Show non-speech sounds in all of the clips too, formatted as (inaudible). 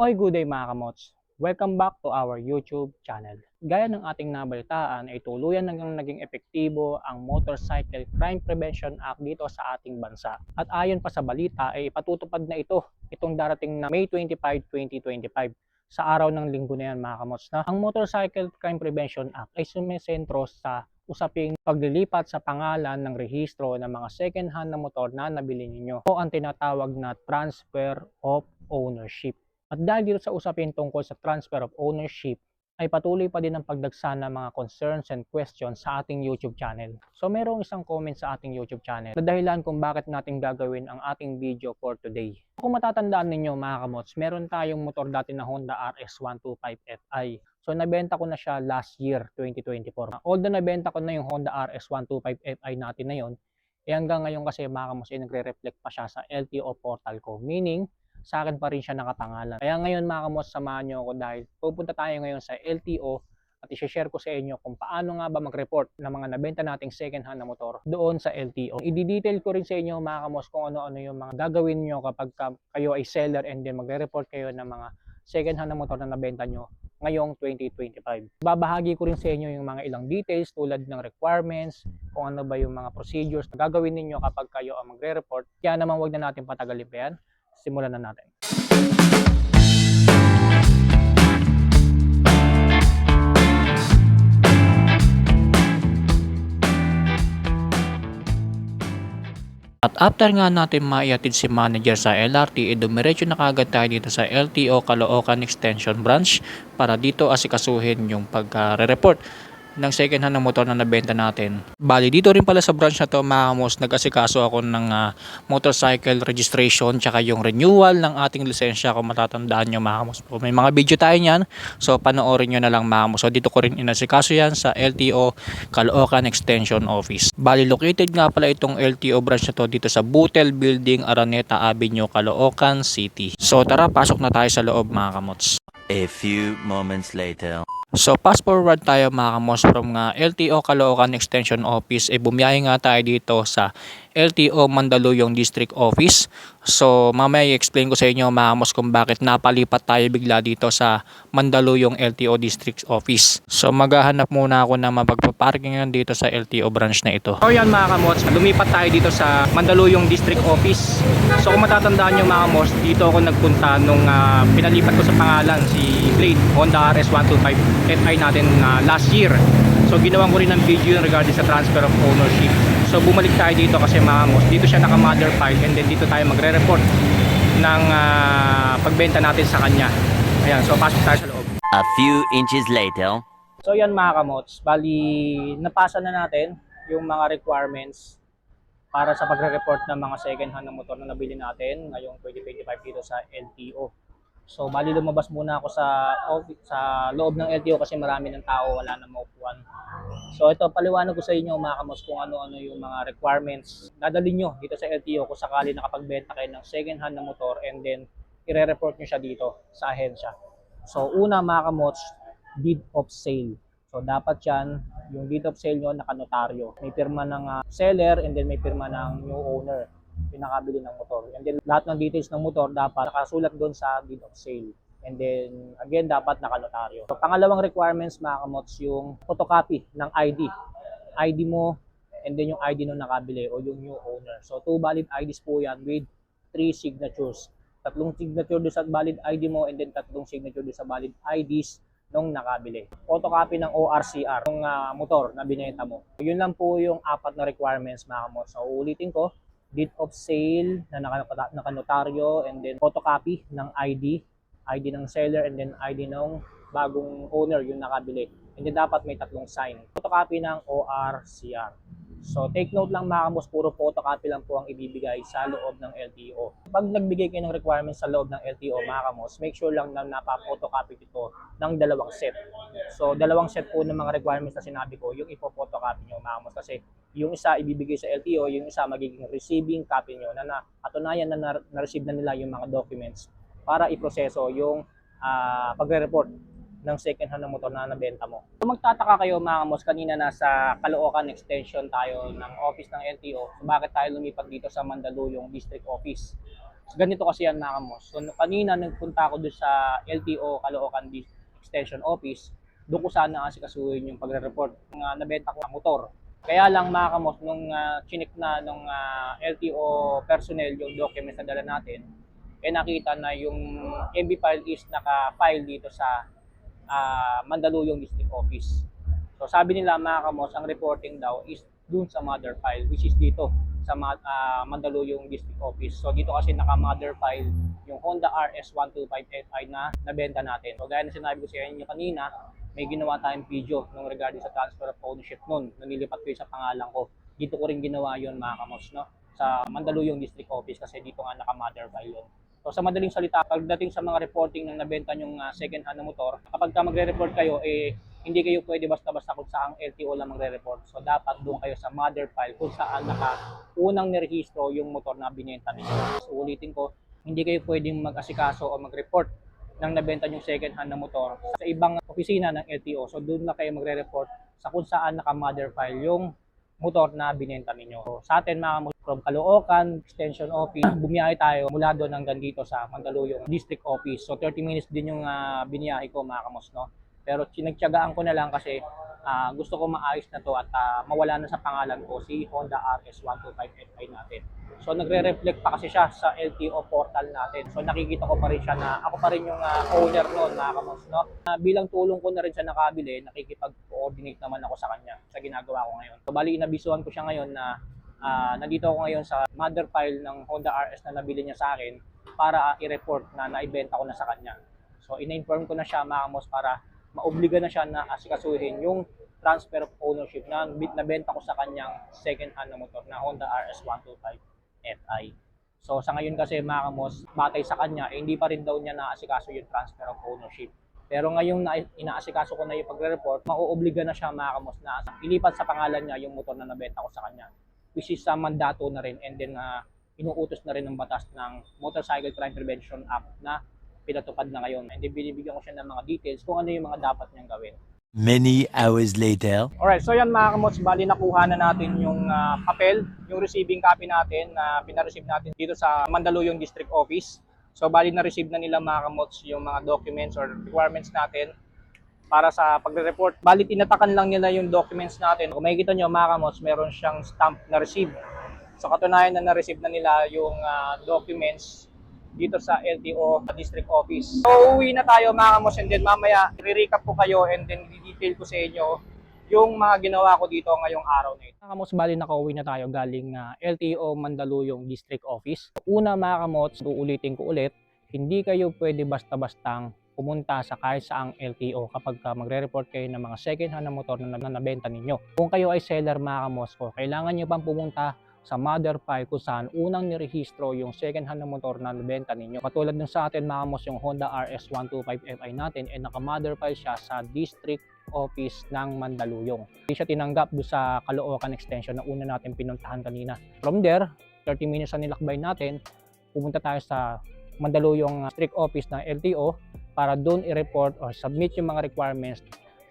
Oy, good day mga kamots. Welcome back to our YouTube channel. Gaya ng ating nabalitaan ay tuluyan nang naging epektibo ang Motorcycle Crime Prevention Act dito sa ating bansa. At ayon pa sa balita ay ipatutupad na ito itong darating na May 25, 2025 sa araw ng linggo na yan mga kamots na ang Motorcycle Crime Prevention Act ay sumisentro sa usaping paglilipat sa pangalan ng rehistro ng mga second-hand na motor na nabili ninyo o ang tinatawag na transfer of ownership. At dahil dito sa usapin tungkol sa transfer of ownership, ay patuloy pa din ang pagdagsa ng mga concerns and questions sa ating YouTube channel. So merong isang comment sa ating YouTube channel na dahilan kung bakit natin gagawin ang ating video for today. Kung matatandaan ninyo mga kamots, meron tayong motor dati na Honda RS125 Fi. So nabenta ko na siya last year, 2024. Although nabenta ko na yung Honda RS125 Fi natin na yon, eh hanggang ngayon kasi mga kamots ay nagre-reflect pa siya sa LTO portal ko. Meaning, sa akin pa rin siya nakapangalan. Kaya ngayon mga kamos, samahan nyo ako dahil pupunta tayo ngayon sa LTO at i-share ko sa inyo kung paano nga ba mag-report ng mga nabenta nating second hand na motor doon sa LTO. I-detail ko rin sa inyo mga kamos kung ano-ano yung mga gagawin nyo kapag ka- kayo ay seller and then magre-report kayo ng mga second hand na motor na nabenta nyo ngayong 2025. Babahagi ko rin sa inyo yung mga ilang details tulad ng requirements, kung ano ba yung mga procedures na gagawin ninyo kapag kayo ang magre-report. Kaya naman wag na natin patagalin pa yan simulan na natin. At after nga natin maiatid si manager sa LRT, eh dumiretso na kagad tayo dito sa LTO Caloocan Extension Branch para dito asikasuhin yung pagka-report ng second hand na motor na nabenta natin. Bali, dito rin pala sa branch na to, mga kamos, nag-asikaso ako ng ah, motorcycle registration tsaka yung renewal ng ating lisensya kung matatandaan nyo mga kamos. May mga video tayo niyan, so panoorin nyo na lang mga kamos. So dito ko rin inasikaso yan sa LTO Caloocan Extension Office. Bali, located nga pala itong LTO branch na to dito sa Butel Building, Araneta Avenue, Caloocan City. So tara, pasok na tayo sa loob mga kamots. A few moments later. So fast forward tayo mga kamos from nga LTO Caloocan Extension Office e bumiyahe nga tayo dito sa LTO Mandaluyong District Office. So mamaya i-explain ko sa inyo mga kamos kung bakit napalipat tayo bigla dito sa Mandaluyong LTO District Office. So maghahanap muna ako ng mapagpaparkingan dito sa LTO branch na ito. So yan mga kamos, lumipat tayo dito sa Mandaluyong District Office. So kung matatandaan nyo mga kamos, dito ako nagpunta nung ah, pinalipat ko sa pangalan si Blade Honda RS125 FI natin ah, last year. So ginawan ko rin ng video regarding sa transfer of ownership. So bumalik tayo dito kasi mga kamos, dito siya naka mother file and then dito tayo magre-report ng ah, pagbenta natin sa kanya. Ayan, so pasok tayo sa loob. A few inches later. So yan mga kamots, bali napasa na natin yung mga requirements para sa pagre-report ng mga second hand na motor na nabili natin ngayong 2025 dito sa LTO. So bali lumabas muna ako sa office, sa loob ng LTO kasi marami ng tao, wala na maupuan. So ito paliwanag ko sa inyo mga kamos kung ano-ano yung mga requirements dadalhin nyo dito sa LTO kung sakali nakapagbenta kayo ng second hand na motor and then i-report nyo siya dito sa ahensya. So una mga kamots, deed of sale. So dapat yan, yung deed of sale nyo nakanotaryo. May pirma ng ah, seller and then may pirma ng new owner yung nakabili ng motor. And then lahat ng details ng motor dapat nakasulat doon sa deed of sale. And then again dapat nakanotaryo. So pangalawang requirements mga kamots yung photocopy ng ID. ID mo and then yung ID nung nakabili o yung new owner. So two valid IDs po yan with three signatures. Tatlong signature doon sa valid ID mo and then tatlong signature doon sa valid IDs nung nakabili. Photocopy ng ORCR ng ah, motor na binenta mo. Yun lang po yung apat na requirements mga kamo. So ulitin ko, deed of sale na naka- nakanotaryo and then photocopy ng ID, ID ng seller and then ID ng bagong owner yung nakabili. And then dapat may tatlong sign. Photocopy ng ORCR. So take note lang mga kamos, puro photocopy lang po ang ibibigay sa loob ng LTO. Pag nagbigay kayo ng requirements sa loob ng LTO mga kamos, make sure lang na napa-photocopy ito ng dalawang set. So dalawang set po ng mga requirements na sinabi ko, yung ipo-photocopy nyo mga kamos. Kasi yung isa ibibigay sa LTO, yung isa magiging receiving copy nyo na nakatunayan na na- na-receive na nila yung mga documents para iproseso yung ah, pagre-report ng second hand na motor na nabenta mo. Kung magtataka kayo mga kamos, kanina nasa Caloocan Extension tayo ng office ng LTO, so bakit tayo lumipat dito sa Mandaluyong District Office? Ganito kasi yan mga kamos. So, kanina nagpunta ako doon sa LTO Caloocan Extension Office. Doon ko sana kasi kasuhin yung pagre-report ng uh, nabenta ko ang motor. Kaya lang mga kamos, nung uh, chinik na nung ah, LTO personnel yung documents na dala natin, eh nakita na yung MB file is naka-file dito sa ah, Mandaluyong District Office. So sabi nila mga kamos, ang reporting daw is dun sa mother file which is dito sa ah, Mandaluyong District Office. So dito kasi naka-mother file yung Honda RS125Fi na nabenta natin. So gaya na sinabi ko sa inyo kanina, may ginawa tayong video nung regarding sa transfer of ownership nun. Nanilipat ko yun sa pangalan ko. Dito ko rin ginawa yun mga kamos, no? Sa Mandaluyong District Office kasi dito nga naka-mother file yun. So sa madaling salita, pagdating sa mga reporting ng nabenta yung second hand na motor, kapag ka magre-report kayo, eh, hindi kayo pwede basta-basta kung saan LTO lang magre-report. So dapat doon kayo sa mother file kung saan naka unang nirehistro yung motor na binenta ninyo. So ulitin ko, hindi kayo pwedeng mag-asikaso o mag-report ng nabenta yung second hand na motor sa ibang opisina ng LTO. So doon na kayo magre-report sa kung saan naka-mother file yung motor na binenta ninyo. So, sa atin mga from Caloocan Extension Office, (clears throat) bumiyahe tayo mula doon hanggang dito sa Mandaluyong District Office. So 30 minutes din yung uh, biniyahe ko mga kamos, no? Pero sinagtyagaan ko na lang kasi ah, gusto ko maayos na to at ah, mawala na sa pangalan ko si Honda RS125FI natin. So nagre-reflect pa kasi siya sa LTO portal natin. So nakikita ko pa rin siya na ako pa rin yung ah, owner noon mga kamos, no? Ah, bilang tulong ko na rin siya nakabili, nakikipag-coordinate naman ako sa kanya sa ginagawa ko ngayon. So bali inabisuhan ko siya ngayon na ah, nandito ako ngayon sa mother file ng Honda RS na nabili niya sa akin para ah, i-report na naibenta ko na sa kanya. So ina-inform ko na siya mga kamos para maobliga na siya na asikasuhin yung transfer of ownership na nabenta ko sa kanyang second hand na motor na Honda RS125 Fi. So sa ngayon kasi mga kamos, batay sa kanya, eh, hindi pa rin daw niya naasikaso yung transfer of ownership. Pero ngayong na, inaasikaso ko na yung pagre-report, mauobliga na siya mga kamos na ilipat sa pangalan niya yung motor na nabenta ko sa kanya. Which is sa mandato na rin and then uh, inuutos na rin ng batas ng Motorcycle Crime Prevention Act na pinatupad na ngayon. Then binibigyan ko siya ng mga details kung ano yung mga dapat niyang gawin. Many hours later. Alright, so yan mga kamots, bali nakuha na natin yung ah, papel, yung receiving copy natin na pinareceive natin dito sa Mandaluyong District Office. So bali na-receive na nila mga kamots yung mga documents or requirements natin para sa pagre-report. Bali tinatakan lang nila yung documents natin. Kung makikita nyo mga kamots, meron siyang stamp na receive. So katunayan na na-receive na nila yung ah, documents dito sa LTO District Office. So uwi na tayo mga kamos and then mamaya i-recap ko kayo and then i-detail ko sa inyo yung mga ginawa ko dito ngayong araw na ito. Mga kamos, bali nakauwi na tayo galing na LTO Mandaluyong District Office. Una mga kamos, uulitin ko ulit, hindi kayo pwede basta-bastang pumunta sa kahit saang LTO kapag ka magre-report kayo ng mga second hand na motor na, na nabenta ninyo. Kung kayo ay seller mga kamos kailangan nyo pang pumunta sa mother file kung saan unang nirehistro yung second hand na motor na nabenta ninyo. Katulad ng sa atin mga yung Honda RS125Fi natin and naka-mother file siya sa District Office ng Mandaluyong. Hindi siya tinanggap do sa Caloocan Extension na una natin pinuntahan kanina. From there, 30 minutes na nilakbay natin, pumunta tayo sa Mandaluyong District Office ng LTO para doon i-report or submit yung mga requirements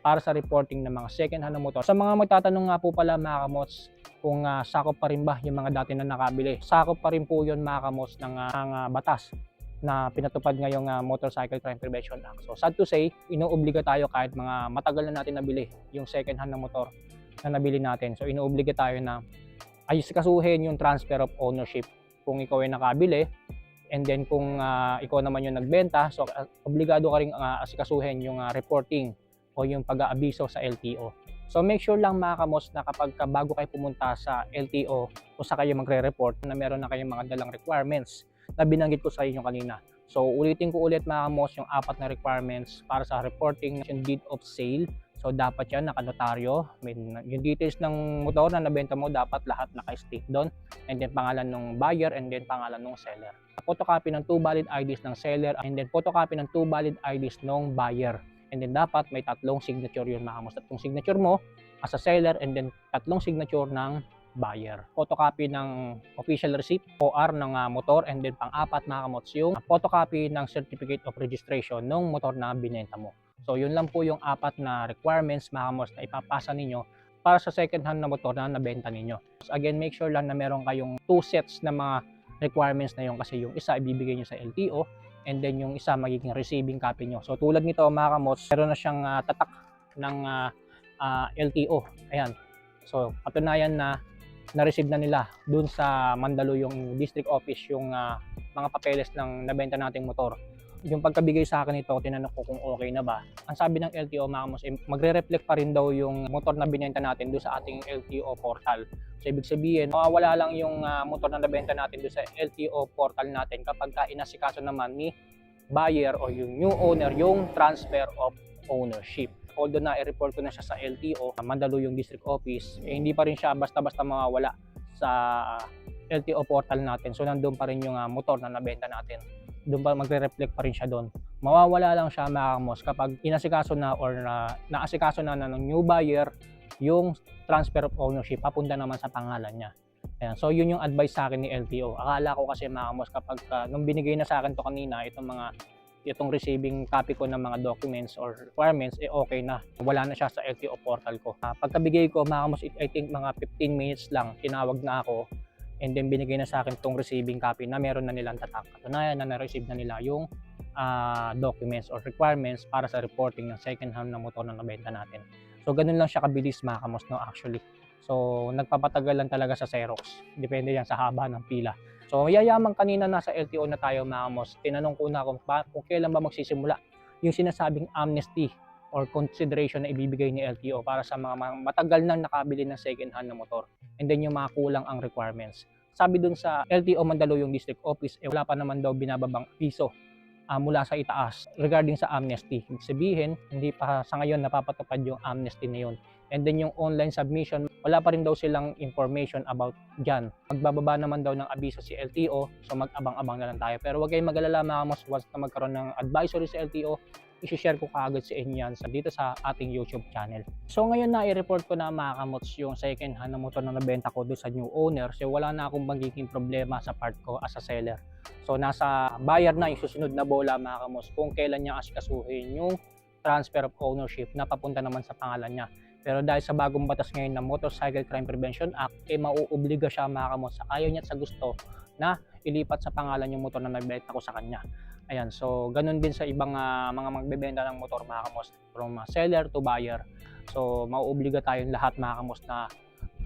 para sa reporting ng mga second hand na motor. Sa mga magtatanong nga po pala mga kamots, kung ah, sakop pa rin ba yung mga dati na nakabili. Sakop pa rin po yun mga kamots ng, ah, ng ah, batas na pinatupad ngayong ah, Motorcycle Crime Prevention Act. So sad to say, inuobliga tayo kahit mga matagal na natin nabili yung second hand na motor na nabili natin. So inuobliga tayo na ayos kasuhin yung transfer of ownership kung ikaw ay nakabili and then kung ah, ikaw naman yung nagbenta, so ah, obligado ka rin ah, asikasuhin yung ah, reporting o yung pag-aabiso sa LTO. So make sure lang mga kamos na kapag ka bago kayo pumunta sa LTO o sa kayo magre-report na meron na kayong mga dalang requirements na binanggit ko sa inyo kanina. So ulitin ko ulit mga kamos yung apat na requirements para sa reporting yung deed of sale. So dapat yan nakanotaryo. May, yung details ng motor na nabenta mo dapat lahat naka-state doon. And then pangalan ng buyer and then pangalan ng seller. Photocopy ng two valid IDs ng seller and then photocopy ng two valid IDs ng buyer. And then dapat may tatlong signature yun mga kamos. Tatlong signature mo as a seller and then tatlong signature ng buyer. Photocopy ng official receipt, OR ng ah, motor and then pang-apat mga kamots yung photocopy ng certificate of registration ng motor na binenta mo. So yun lang po yung apat na requirements mga kamots na ipapasa ninyo para sa second hand na motor na nabenta ninyo. So, again, make sure lang na meron kayong two sets na mga requirements na yon kasi yung isa ibibigay nyo sa LTO and then yung isa magiging receiving copy nyo. So tulad nito mga kamots, meron na siyang ah, tatak ng ah, ah, LTO. Ayan. So patunayan na na-receive na nila dun sa Mandaluyong District Office yung ah, mga papeles ng nabenta nating motor. Yung pagkabigay sa akin ito, tinanong ko kung okay na ba. Ang sabi ng LTO mga kamos, eh, magre-reflect pa rin daw yung motor na binenta natin doon sa ating LTO portal. So ibig sabihin, mawawala lang yung ah, motor na nabenta natin doon sa LTO portal natin kapag ka inasikaso naman ni buyer o yung new owner yung transfer of ownership. Although na i-report ko na siya sa LTO, Mandaluyong District Office, eh, hindi pa rin siya basta-basta mawawala sa LTO portal natin. So nandun pa rin yung ah, motor na nabenta natin. Doon pa magre-reflect pa rin siya doon. Mawawala lang siya mga kamos kapag inasikaso na or na naasikaso na, na ng new buyer yung transfer of ownership papunta naman sa pangalan niya. Ayan. So yun yung advice sa akin ni LTO. Akala ko kasi mga kapag ah, nung binigay na sa akin to kanina itong mga itong receiving copy ko ng mga documents or requirements, eh okay na. Wala na siya sa LTO portal ko. Uh, pagkabigay ko, mga kamos, I think mga 15 minutes lang, tinawag na ako and then binigay na sa akin itong receiving copy na meron na nilang tatak. Katunayan na na-receive na nila yung ah, documents or requirements para sa reporting ng second hand na motor na nabenta natin. So ganun lang siya kabilis mga kamos no actually. So nagpapatagal lang talaga sa Xerox. Depende yan sa haba ng pila. So yayaman kanina nasa LTO na tayo mga kamos. Tinanong ko na kung, ba, kung kailan ba magsisimula yung sinasabing amnesty or consideration na ibibigay ni LTO para sa mga, matagal nang nakabili ng second hand na motor and then yung mga kulang ang requirements. Sabi dun sa LTO Mandaluyong District Office, eh, wala pa naman daw binababang piso ah, mula sa itaas regarding sa amnesty. Ibig sabihin, hindi pa sa ngayon napapatupad yung amnesty na yun. And then yung online submission, wala pa rin daw silang information about dyan. Magbababa naman daw ng abiso si LTO, so mag-abang-abang na lang tayo. Pero huwag kayong magalala mga mas once na magkaroon ng advisory sa LTO, isi-share ko kaagad sa inyo yan sa, dito sa ating YouTube channel. So ngayon na i-report ko na mga kamots yung second hand na motor na nabenta ko doon sa new owner. So wala na akong magiging problema sa part ko as a seller. So nasa buyer na yung susunod na bola mga kamots kung kailan niya asikasuhin yung transfer of ownership na papunta naman sa pangalan niya. Pero dahil sa bagong batas ngayon na Motorcycle Crime Prevention Act, eh mauobliga siya mga kamots sa ayaw niya at sa gusto na ilipat sa pangalan yung motor na nagbenta ko sa kanya. Ayan, so ganun din sa ibang ah, mga magbebenta ng motor mga from ah, seller to buyer. So mauobliga tayong lahat mga na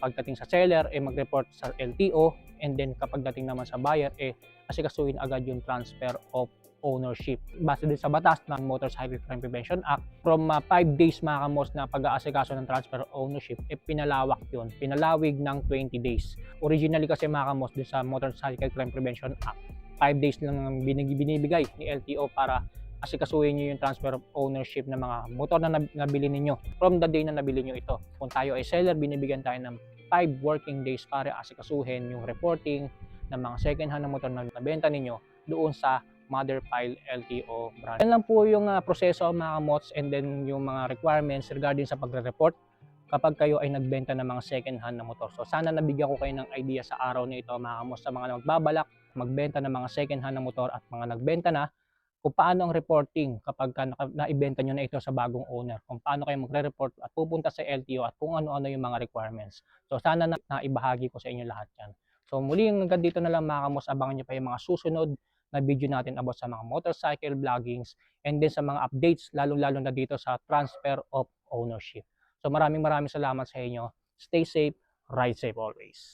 pagdating sa seller eh mag-report sa LTO and then kapag dating naman sa buyer eh asikasuhin agad yung transfer of ownership. Base din sa batas ng Motorcycle Crime Prevention Act, from 5 days mga na pag-aasikaso ng transfer of ownership, eh pinalawak yun. Pinalawig ng 20 days. Originally kasi mga din sa Motorcycle Crime Prevention Act, 5 days lang ang binibigay ni LTO para asikasuhin nyo yung transfer of ownership ng mga motor na nab- nabili ninyo from the day na nabili nyo ito. Kung tayo ay seller, binibigyan tayo ng 5 working days para asikasuhin yung reporting ng mga second hand na motor na nabenta ninyo doon sa mother file LTO branch. Yan lang po yung ah, proseso mga mods and then yung mga requirements regarding sa pagre-report kapag kayo ay nagbenta ng mga second hand na motor. So sana nabigyan ko kayo ng idea sa araw na ito mga mods sa mga magbabalak magbenta ng mga second hand na motor at mga nagbenta na kung paano ang reporting kapag naibenta nyo na ito sa bagong owner, kung paano kayo magre-report at pupunta sa LTO at kung ano-ano yung mga requirements. So sana na naibahagi ko sa inyo lahat yan. So muli hanggang dito na lang mga kamos, abangan nyo pa yung mga susunod na video natin about sa mga motorcycle vloggings and then sa mga updates lalong-lalo na dito sa transfer of ownership. So maraming maraming salamat sa inyo. Stay safe, ride safe always.